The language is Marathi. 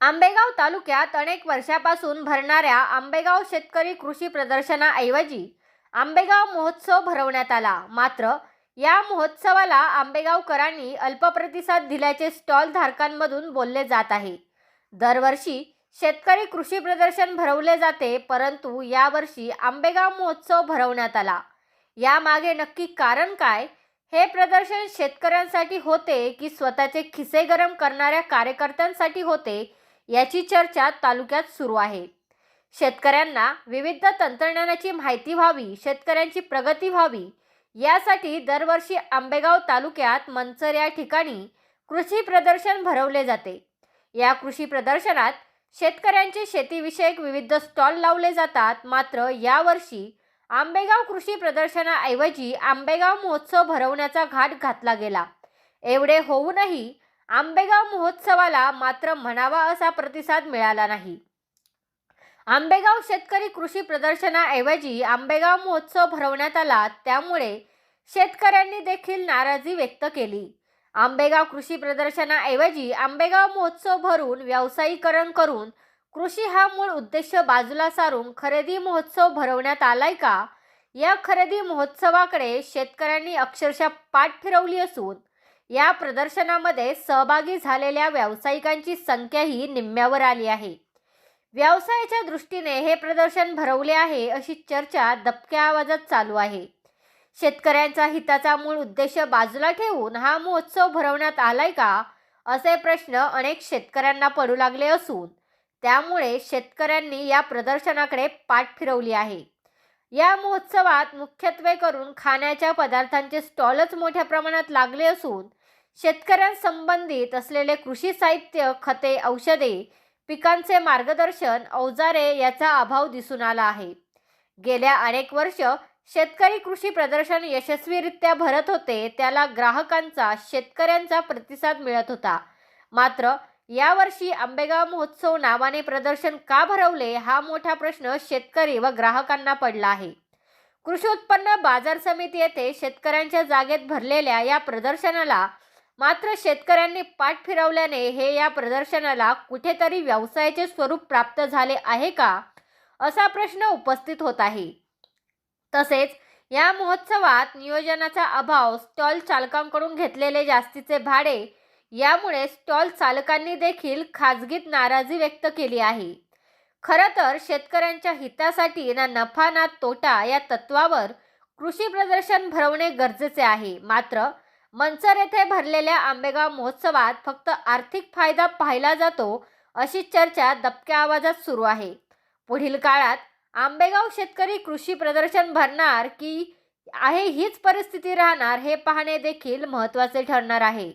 आंबेगाव तालुक्यात अनेक वर्षापासून भरणाऱ्या आंबेगाव शेतकरी कृषी प्रदर्शनाऐवजी आंबेगाव महोत्सव भरवण्यात आला. मात्र या महोत्सवाला आंबेगावकरांनी अल्प प्रतिसाद दिल्याचे स्टॉल धारकांमधून बोलले जात आहे. दरवर्षी शेतकरी कृषी प्रदर्शन भरवले जाते परंतु यावर्षी आंबेगाव महोत्सव भरवण्यात आला. यामागे नक्की कारण काय? हे प्रदर्शन शेतकऱ्यांसाठी होते की स्वतःचे खिसे गरम करणाऱ्या कार्यकर्त्यांसाठी होते? याची चर्चा तालुक्यात सुरू आहे. शेतकऱ्यांना विविध तंत्रज्ञानाची माहिती व्हावी शेतकऱ्यांची प्रगती व्हावी यासाठी दरवर्षी आंबेगाव तालुक्यात मंचर या ठिकाणी कृषी प्रदर्शन भरवले जाते. या कृषी प्रदर्शनात शेतकऱ्यांचे शेतीविषयक विविध स्टॉल लावले जातात. मात्र यावर्षी आंबेगाव कृषी प्रदर्शनाऐवजी आंबेगाव महोत्सव भरवण्याचा घाट घातला गेला. एवढे होऊनही आंबेगाव महोत्सवाला मात्र म्हणावा असा प्रतिसाद मिळाला नाही. आंबेगाव शेतकरी कृषी प्रदर्शनाऐवजी आंबेगाव महोत्सव भरवण्यात आला त्यामुळे शेतकऱ्यांनी देखील नाराजी व्यक्त केली. आंबेगाव कृषी प्रदर्शनाऐवजी आंबेगाव महोत्सव भरून व्यावसायीकरण करून कृषी हा मूळ उद्देश बाजूला सारून खरेदी महोत्सव भरवण्यात आलाय का? या खरेदी महोत्सवाकडे शेतकऱ्यांनी अक्षरशः पाठ फिरवली असून या प्रदर्शनामध्ये सहभागी झालेल्या व्यावसायिकांची संख्याही निम्म्यावर आली आहे. व्यवसायाच्या दृष्टीने हे प्रदर्शन भरवले आहे अशी चर्चा दबक्या आवाजात चालू आहे. शेतकऱ्यांचा हिताचा मूळ उद्देश बाजूला ठेवून हा महोत्सव भरवण्यात आलाय का? असे प्रश्न अनेक शेतकऱ्यांना पडू लागले असून त्यामुळे शेतकऱ्यांनी या प्रदर्शनाकडे पाठ फिरवली आहे. या महोत्सवात मुख्यत्वे करून खाण्याच्या पदार्थांचे स्टॉलच मोठ्या प्रमाणात लागले असून शेतकऱ्यांसंबंधित असलेले कृषी साहित्य खते औषधे पिकांचे मार्गदर्शन अवजारे याचा अभाव दिसून आला आहे. गेल्या अनेक वर्ष शेतकरी कृषी प्रदर्शन यशस्वीरित्या भरत होते त्याला ग्राहकांचा शेतकऱ्यांचा प्रतिसाद मिळत होता. मात्र यावर्षी आंबेगाव महोत्सव नावाने प्रदर्शन का भरवले हा मोठा प्रश्न शेतकरी व ग्राहकांना पडला आहे. कृषी उत्पन्न बाजार समिती येथे शेतकऱ्यांच्या जागेत भरलेल्या या प्रदर्शनाला मात्र शेतकऱ्यांनी पाठ फिरवल्याने हे या प्रदर्शनाला कुठेतरी व्यवसायाचे स्वरूप प्राप्त झाले आहे का? असा प्रश्न उपस्थित होत आहे. तसेच या महोत्सवात नियोजनाचा अभाव स्टॉल चालकांकडून घेतलेले जास्तीचे भाडे यामुळे स्टॉल चालकांनी देखील खाजगीत नाराजी व्यक्त केली आहे. खरं तर शेतकऱ्यांच्या हितासाठी ना नफा ना तोटा या तत्वावर कृषी प्रदर्शन भरवणे गरजेचे आहे. मात्र मंचर येथे भरलेल्या आंबेगाव महोत्सवात फक्त आर्थिक फायदा पाहिला जातो अशी चर्चा दबक्या आवाजात सुरू आहे. पुढील काळात आंबेगाव शेतकरी कृषी प्रदर्शन भरणार की आहे हीच परिस्थिती राहणार हे पाहणे देखील महत्त्वाचे ठरणार आहे.